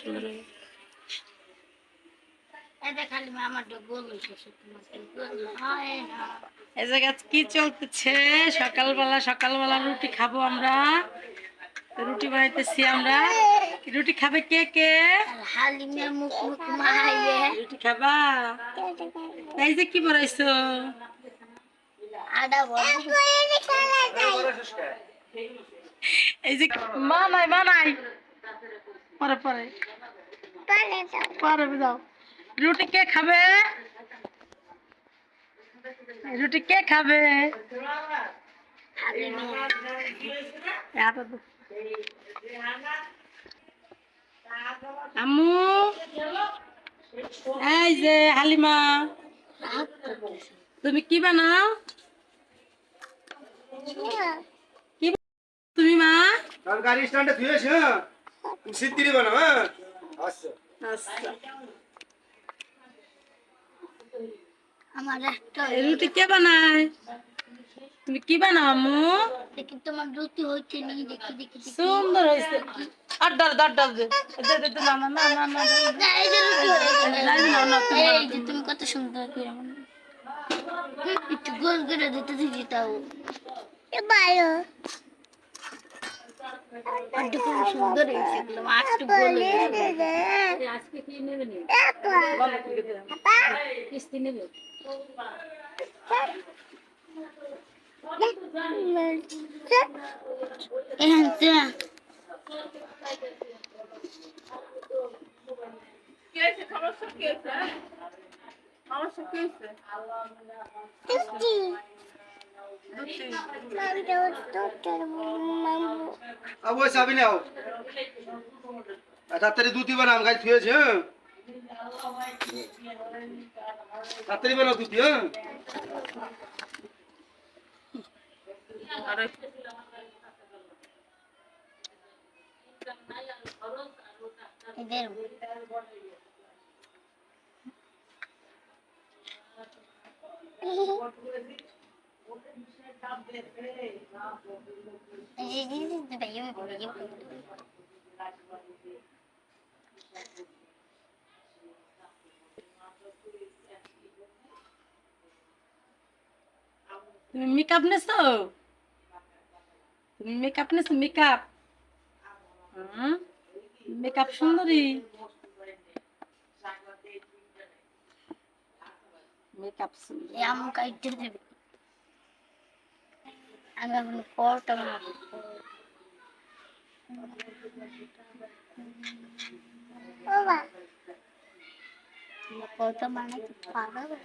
সুন্দর এই জায়গা কি চলতেছে? সকালবেলা সকালবেলা রুটি খাব আমরা। রুটি বানাইতেছি আমরা। রুটি খাবে কে কে? হালিমের মুখ মুখ মাহাইয়ে রুটি খাবা? এই যে কি বানাইছো? আডা বড়। এই যে মা নাই মা নাই পরে পরে। পরে যাও। রুটি কে খাবে? রুটি কে খাবে? আম্মু? এই যে হালিমা। তুমি কি বানাও? কি তুমি মা? গাড়ি স্ট্যান্ডে ধুয়েছে? সিদ্ধিরি বানাও হ্যাঁ আচ্ছা আমার একটা এই রুটি কে বানায় তুমি কি বানাও আম্মু দেখি তোমার রুটি হচ্ছে নি দেখি দেখি সুন্দর হয়েছে আর ডাল ডাল ডাল দে দে দে না না না না না এই যে রুটি না, না, এই যে তুমি কত সুন্দর করে বানাও। একটু গোল করে দিতে দিদি তাও আড্ডু খুব সুন্দর হয়েছে এগুলো গোল হয়েছে আজকে কি নেবে নি বলো কি আবু ওই চাবি নাও আর তাড়াতাড়ি দুধি বানাম গাড়ি ধুয়েছে হ্যাঁ তাড়াতাড়ি বানাও দুধি হ্যাঁ এদের এই যে জিনিস দিতে ইয়ে করে ইয়ে করে তুমি মেকআপ নেছো? তুমি মেকআপ নেছো মেকআপ হুম? মেকআপ সুন্দরী। মেকআপ সুন্দরী। আম কাইটে দেবে அங்கே வந்து ஃபோட்டோ இந்த போத்த மனைக்கு பறவை